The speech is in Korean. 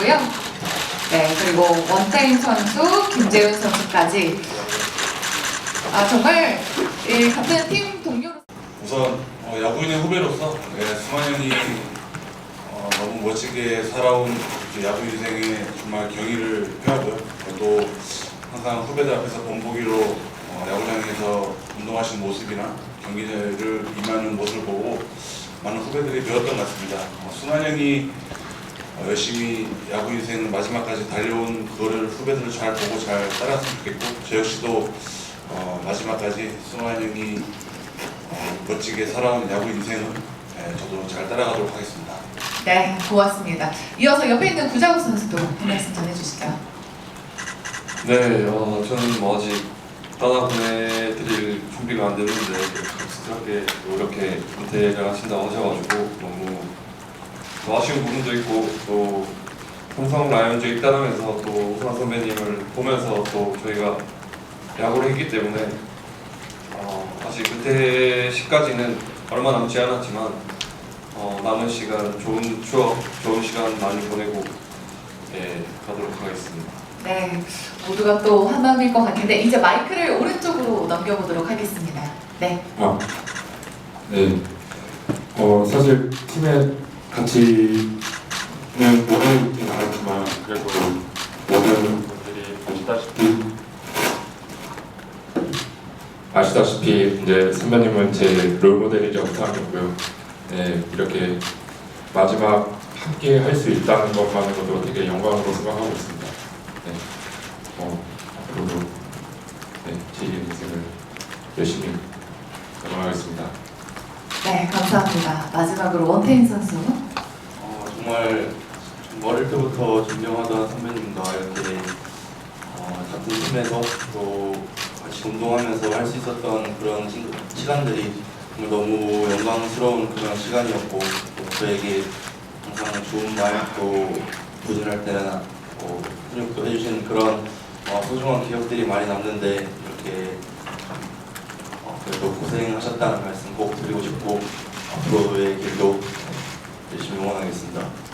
있고요. 네, 그리고 원태인 선수, 김재훈 선수까지 아 정말 이 같은 팀 동료로 우선 어, 야구인의 후배로서 네, 승환 형이 어, 너무 멋지게 살아온 그 야구 인생에 정말 경의를 표하고요. 또 항상 후배들 앞에서 본보기로 어, 야구장에서 운동하시는 모습이나 경기를 임하는 모습을 보고 많은 후배들이 배웠던 것 같습니다. 어, 어, 열심히 야구 인생 마지막까지 달려온 그거를 후배들을 잘 보고 잘 따랐으면 좋겠고 저 역시도 어, 마지막까지 승환 형이 어, 멋지게 살아온 야구 인생은 예, 저도 잘 따라가도록 하겠습니다. 네, 고맙습니다. 이어서 옆에 있는 구자욱 선수도 한 말씀 전해주시죠. 네, 어, 저는 뭐 아직 떠나보내드릴 준비가 안 됐는데 갑작스럽게 또 이렇게 은퇴를 하신다고 하셔가지고 너무 또 아쉬운 부분도 있고 또 삼성 라이온즈 입단하면서 또 우선 선배님을 보면서 또 저희가 야구를 했기 때문에 어, 아직 은퇴 시까지는 얼마 남지 않았지만 어, 남은 시간 좋은 추억, 좋은 시간 많이 보내고 예, 가도록 하겠습니다. 네, 모두가 또 한마음일 것 같은데 이제 마이크를 오른쪽으로 넘겨보도록 하겠습니다. 네, 아, 네. 어, 사실 팀에 같이는 오래 있진 않았지만 그래도 모든 분들이 아시다시피 아시다시피 이제 선배님은 제 롤모델이라고 생각했고요. 네, 이렇게 마지막 함께 할 수 있다는 것만으로도 되게 영광으로 생각하고 있습니다. 네, 어, 앞으로도 네, 제 인생을 열심히 응원하겠습니다. 네, 감사합니다. 마지막으로 원태인 선수. 어, 정말 좀 어릴 때부터 존경하던 선배님과 이렇게 어, 같은 팀에서 또 같이 운동하면서 할 수 있었던 그런 시, 시간들이 너무 영광스러운 그런 시간이었고 또 저에게 항상 좋은 말또 부진할 때나 또 훈육도 해주신 그런 어, 소중한 기억들이 많이 남는데 이렇게 어, 그래도 고생하셨다는 말씀 꼭 드리고 싶고 앞으로의 길도 응원하겠습니다.